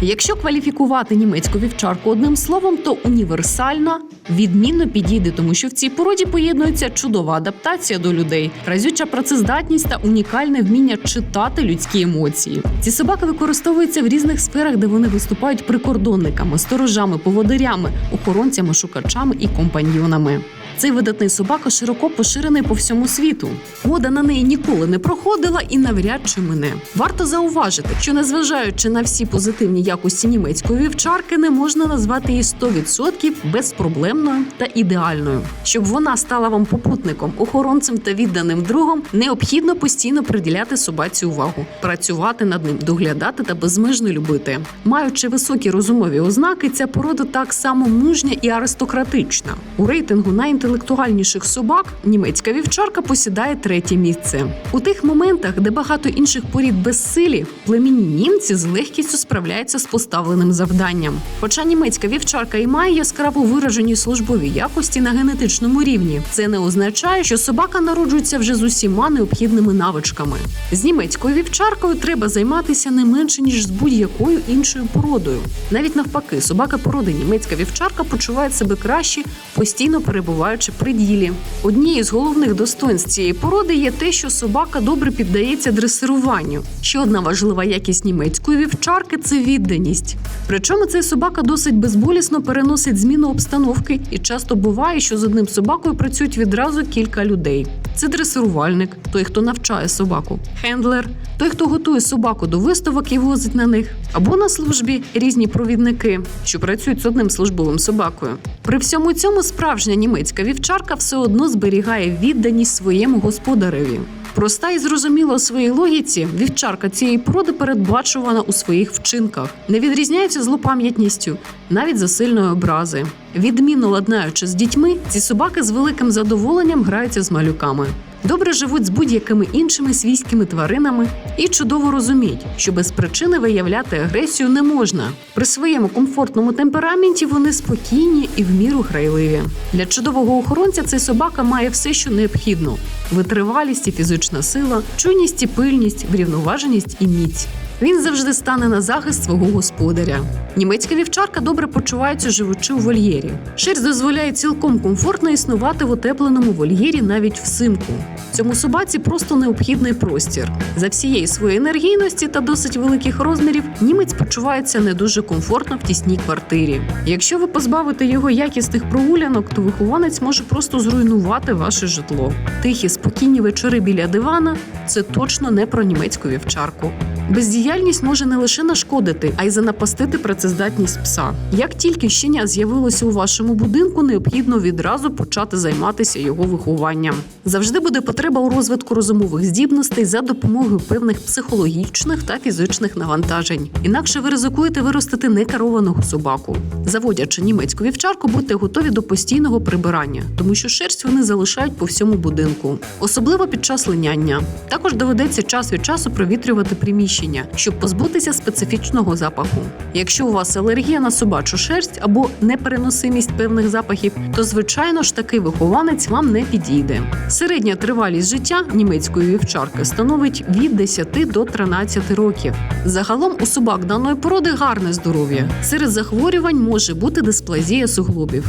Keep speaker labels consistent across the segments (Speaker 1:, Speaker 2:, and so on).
Speaker 1: Якщо кваліфікувати німецьку вівчарку одним словом, то універсальна відмінно підійде, тому що в цій породі поєднується чудова адаптація до людей, разюча працездатність та унікальне вміння читати людські емоції. Ці собаки використовуються в різних сферах, де вони виступають прикордонниками, сторожами, поводирями, охоронцями, шукачами і компаньйонами. Цей видатний собака широко поширений по всьому світу. Мода на неї ніколи не проходила і навряд чи мене. Варто зауважити, що незважаючи на всі позитивні якості німецької вівчарки, не можна назвати її 100% безпроблемною та ідеальною. Щоб вона стала вам попутником, охоронцем та відданим другом, необхідно постійно приділяти собаці увагу, працювати над ним, доглядати та безмежно любити. Маючи високі розумові ознаки, ця порода так само мужня і аристократична. У рейтингу найінтелектуальніших собак німецька вівчарка посідає третє місце. У тих моментах, де багато інших порід безсилі, племінні німці з легкістю справляються з поставленим завданням. Хоча німецька вівчарка і має яскраво виражені службові якості на генетичному рівні, це не означає, що собака народжується вже з усіма необхідними навичками. З німецькою вівчаркою треба займатися не менше ніж з будь-якою іншою породою. Навіть навпаки, собака породи німецька вівчарка почуває себе краще, постійно перебуваючи при ділі. Однією з головних достоинств цієї породи є те, що собака добре піддається дресируванню. Ще одна важлива якість німецької вівчарки це відданість. Причому цей собака досить безболісно переносить зміну обстановки, і часто буває, що з одним собакою працюють відразу кілька людей. Це дресирувальник, той, хто навчає собаку, хендлер, той, хто готує собаку до виставок і возить на них, або на службі різні провідники, що працюють з одним службовим собакою. При всьому цьому справжня німецька вівчарка все одно зберігає відданість своєму господареві. Проста і зрозуміла у своїй логіці, вівчарка цієї породи передбачувана у своїх вчинках, не відрізняється злопам'ятністю, навіть за сильної образи. Відмінно ладнаючи з дітьми, ці собаки з великим задоволенням граються з малюками. Добре живуть з будь-якими іншими свійськими тваринами і чудово розуміють, що без причини виявляти агресію не можна. При своєму комфортному темпераменті вони спокійні і в міру грайливі. Для чудового охоронця цей собака має все, що необхідно: витривалість і фізична сила, чуйність і пильність, врівноваженість і міць. Він завжди стане на захист свого господаря. Німецька вівчарка добре почувається живучи у вольєрі. Шерсть дозволяє цілком комфортно існувати в утепленому вольєрі навіть взимку. Цьому собаці просто необхідний простір. За всієї своєї енергійності та досить великих розмірів німець почувається не дуже комфортно в тісній квартирі. Якщо ви позбавите його якісних прогулянок, то вихованець може просто зруйнувати ваше житло. Тихі, спокійні вечори біля дивана це точно не про німецьку вівчарку. Бездіяльність може не лише нашкодити, а й занапастити працездатність пса. Як тільки щеня з'явилося у вашому будинку, необхідно відразу почати займатися його вихованням. Завжди буде потреба у розвитку розумових здібностей за допомогою певних психологічних та фізичних навантажень. Інакше ви ризикуєте виростити некерованого собаку. Заводячи німецьку вівчарку, будьте готові до постійного прибирання, тому що шерсть вони залишають по всьому будинку, особливо під час линяння. Також доведеться час від часу провітрювати приміщення, щоб позбутися специфічного запаху. Якщо у вас алергія на собачу шерсть або непереносимість певних запахів, то звичайно ж такий вихованець вам не підійде. Середня тривалість життя німецької вівчарки становить від 10 до 13 років. Загалом у собак даної породи гарне здоров'я. Серед захворювань може бути дисплазія суглобів.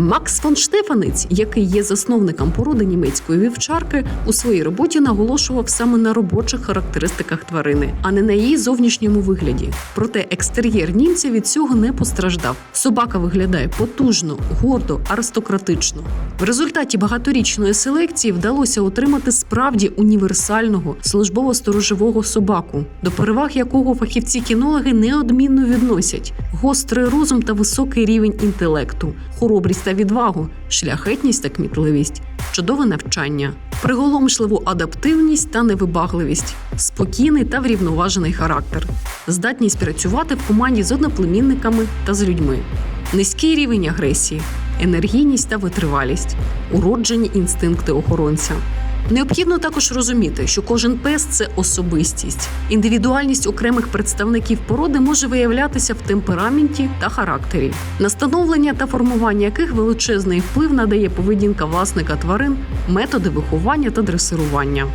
Speaker 1: Макс фон Штефанець, який є засновником породи німецької вівчарки, у своїй роботі наголошував саме на робочих характеристиках тварини, а не на її зовнішньому вигляді. Проте екстер'єр німця від цього не постраждав. Собака виглядає потужно, гордо, аристократично. В результаті багаторічної селекції вдалося отримати справді універсального службово-сторожового собаку, до переваг якого фахівці-кінологи неодмінно відносять гострий розум та високий рівень інтелекту, хоробрість та відвагу, шляхетність та кмітливість, чудове навчання, приголомшливу адаптивність та невибагливість, спокійний та врівноважений характер, здатність працювати в команді з одноплемінниками та з людьми, низький рівень агресії, енергійність та витривалість, уроджені інстинкти охоронця. Необхідно також розуміти, що кожен пес це особистість. Індивідуальність окремих представників породи може виявлятися в темпераменті та характері, на становлення та формування яких величезний вплив надає поведінка власника тварин, методи виховання та дресирування.